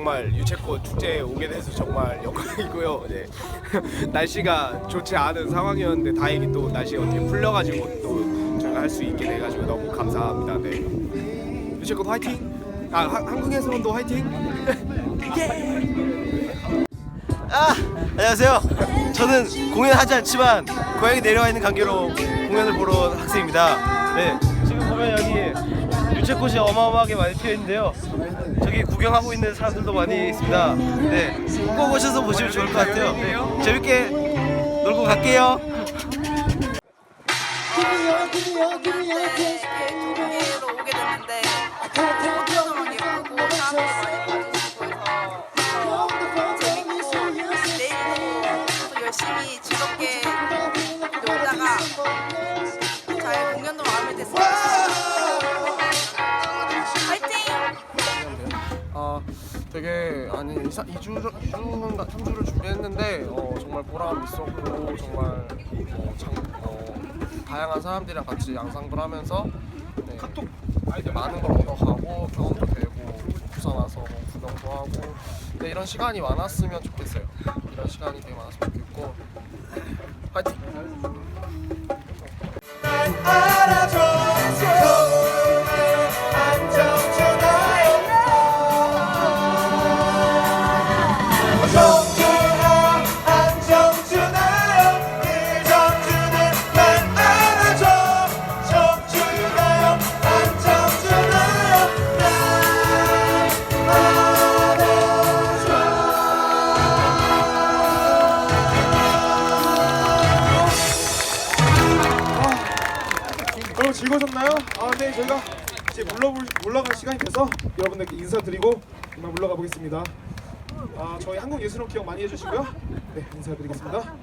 정말 유채꽃 축제에 오게 돼서 정말 영광이고요. 네. 날씨가 좋지 않은 상황이었는데 다행히 또 날씨가 어떻게 풀려가지고 또 저희가 할 수 있게 돼가지고 너무 감사합니다. 네. 유채꽃 화이팅! 아, 하, 한국에서도 화이팅! 아 안녕하세요. 저는 공연하지 않지만 고향에 내려와 있는 관계로 공연을 보러 온 학생입니다. 네 지금 보면 여기 유채꽃이 어마어마하게 많이 피어 있는데요. 저기 구경하고 있는 사람들도 많이 있습니다. 네 꼭 오셔서 보시면 좋을 것 같아요. 네, 재밌게 놀고 갈게요. 오게 됐는데 되게 아니 2주 2주인가 3주를 준비했는데 어, 정말 보람 있었고 정말 어, 장, 어, 다양한 사람들이랑 같이 양상들 하면서 네, 되게 많은 걸 얻어가고 경험도 되고 부산 와서 뭐 구경도 하고 네, 이런 시간이 많았으면 좋겠어요. 이런 시간이 되게 많았으면 좋겠고 파이팅! 여러분 즐거우셨나요? 아, 네, 저희가 이제 물러볼, 물러갈 시간이 돼서 여러분들께 인사드리고 이만 물러가 보겠습니다. 아, 저희 한국예술원 기억 많이 해주시고요. 네, 인사드리겠습니다.